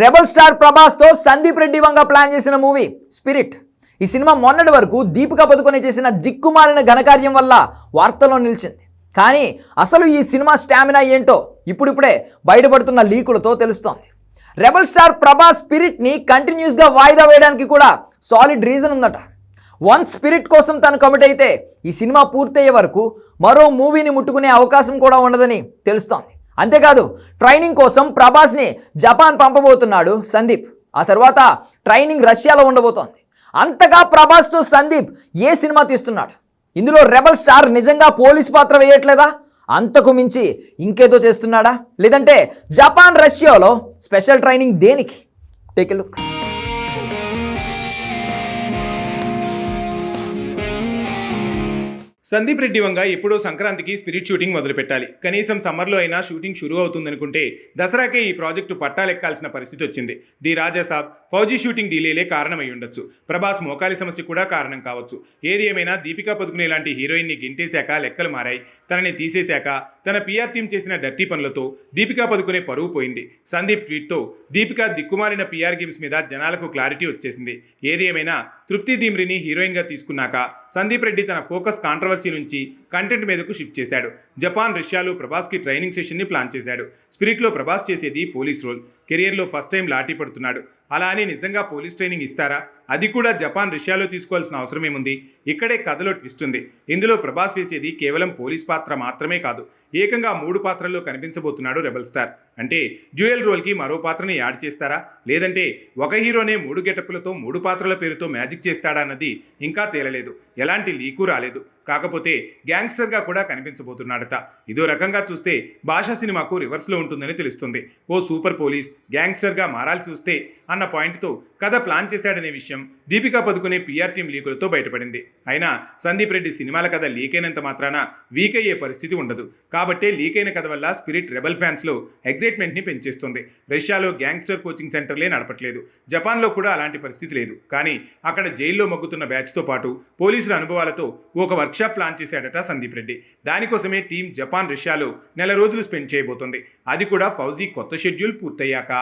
Rebel star ప్రభాస్తో Sandeep Reddy Vanga plan చేసిన movie Spirit. ఈ సినిమా మొన్నటి వరకు దీపిక పదుకొని చేసిన దిక్కుమాలిన ఘనకార్యం వల్ల వార్తల్లో నిలిచింది. కానీ అసలు ఈ సినిమా స్టామినా ఏంటో ఇప్పుడిప్పుడే బయటపడుతున్న లీకులతో తెలుస్తోంది. రెబల్ స్టార్ ప్రభాస్ స్పిరిట్ని కంటిన్యూస్గా వాయిదా వేయడానికి కూడా సాలిడ్ రీజన్ ఉందట. వన్ స్పిరిట్ కోసం తను కమిట్ అయితే ఈ సినిమా పూర్తయ్యే వరకు మరో మూవీని ముట్టుకునే అవకాశం కూడా ఉండదని తెలుస్తోంది. అంతేకాదు ట్రైనింగ్ కోసం ప్రభాస్ని జపాన్ పంపబోతున్నాడు సందీప్. ఆ తర్వాత ట్రైనింగ్ రష్యాలో ఉండబోతోంది. అంతగా ప్రభాస్తో సందీప్ ఏ సినిమా తీస్తున్నాడు? ఇందులో రెబల్ స్టార్ నిజంగా పోలీస్ పాత్ర వేయట్లేదా? అంతకు మించి ఇంకేదో చేస్తున్నాడా? లేదంటే జపాన్ రష్యాలో స్పెషల్ ట్రైనింగ్ దేనికి? Take look. సందీప్ రెడ్డి వంగ ఎప్పుడో సంక్రాంతికి స్పిరిట్ షూటింగ్ మొదలుపెట్టాలి. కనీసం సమ్మర్లో అయినా షూటింగ్ షురూ అవుతుందనుకుంటే దసరాకే ఈ ప్రాజెక్టు పట్టాలెక్కాల్సిన పరిస్థితి వచ్చింది. ది రాజాసాబ్ ఫౌజీ షూటింగ్ డిలేలే కారణమై ఉండొచ్చు. ప్రభాస్ మోకాలి సమస్య కూడా కారణం కావచ్చు. ఏది ఏమైనా దీపికా పదుకునే లాంటి హీరోయిన్ని గింటేశాక లెక్కలు మారాయి. తనని తీసేశాక తన పిఆర్ టీం చేసిన డర్టీ పనులతో దీపికా పదుకునే పరువు పోయింది. సందీప్ ట్వీట్తో దీపికా దిక్కుమాలిన పిఆర్ గేమ్స్ మీద జనాలకు క్లారిటీ వచ్చేసింది. ఏది ఏమైనా తృప్తి దీమ్రిని హీరోయిన్గా తీసుకున్నాక సందీప్ రెడ్డి తన ఫోకస్ కాంట్రవర్సీ నుంచి కంటెంట్ మీదకు షిఫ్ట్ చేశాడు. జపాన్ రష్యాలో ప్రభాస్కి ట్రైనింగ్ సెషన్ని ప్లాన్ చేశాడు. స్పిరిట్లో ప్రభాస్ చేసేది పోలీస్ రోల్ కెరియర్లో ఫస్ట్ టైం లాఠీ పడుతున్నాడు. అలా అని నిజంగా పోలీస్ ట్రైనింగ్ ఇస్తారా? అది కూడా జపాన్ రష్యాలో తీసుకోవాల్సిన అవసరం ఏముంది? ఇక్కడే కథలో ట్విస్ట్ ఉంది. ఇందులో ప్రభాస్ వేసేది కేవలం పోలీస్ పాత్ర మాత్రమే కాదు. ఏకంగా మూడు పాత్రల్లో కనిపించబోతున్నాడు రెబల్ స్టార్. అంటే డ్యూయల్ రోల్కి మరో పాత్రని యాడ్ చేస్తారా? లేదంటే ఒక హీరోనే మూడు గెటప్లతో మూడు పాత్రల పేరుతో మ్యాజిక్ చేస్తాడా అన్నది ఇంకా తేలలేదు. ఎలాంటి లీకు రాలేదు. కాకపోతే గ్యాంగ్స్టర్గా కూడా కనిపించబోతున్నాడట. ఇదో రకంగా చూస్తే భాషా సినిమాకు రివర్స్లో ఉంటుందని తెలుస్తుంది. ఓ సూపర్ పోలీస్ గ్యాంగ్స్టర్గా మారాల్సి వస్తే అన్న పాయింట్తో కథ ప్లాన్ చేశాడనే విషయం దీపికా పదుకునే పీఆర్ టీం లీకులతో బయటపడింది. అయినా సందీప్ రెడ్డి సినిమాల కథ లీక్ అయినంత మాత్రాన వీక్ అయ్యే పరిస్థితి ఉండదు. కాబట్టే లీక్ అయిన కథ వల్ల స్పిరిట్ రెబల్ ఫ్యాన్స్లో ఎగ్జైట్మెంట్ని పెంచేస్తుంది. రష్యాలో గ్యాంగ్స్టర్ కోచింగ్ సెంటర్లే నడపట్లేదు. జపాన్లో కూడా అలాంటి పరిస్థితి లేదు. కానీ అక్కడ జైల్లో మగ్గుతున్న బ్యాచ్తో పాటు పోలీసుల అనుభవాలతో ఒక వర్క్షాప్ ప్లాన్ చేశాడట సందీప్ రెడ్డి. దానికోసమే టీం జపాన్ రష్యాలో నెల రోజులు స్పెండ్ చేయబోతుంది. అది కూడా ఫౌజీ కొత్త షెడ్యూల్ పూర్తయ్యాక.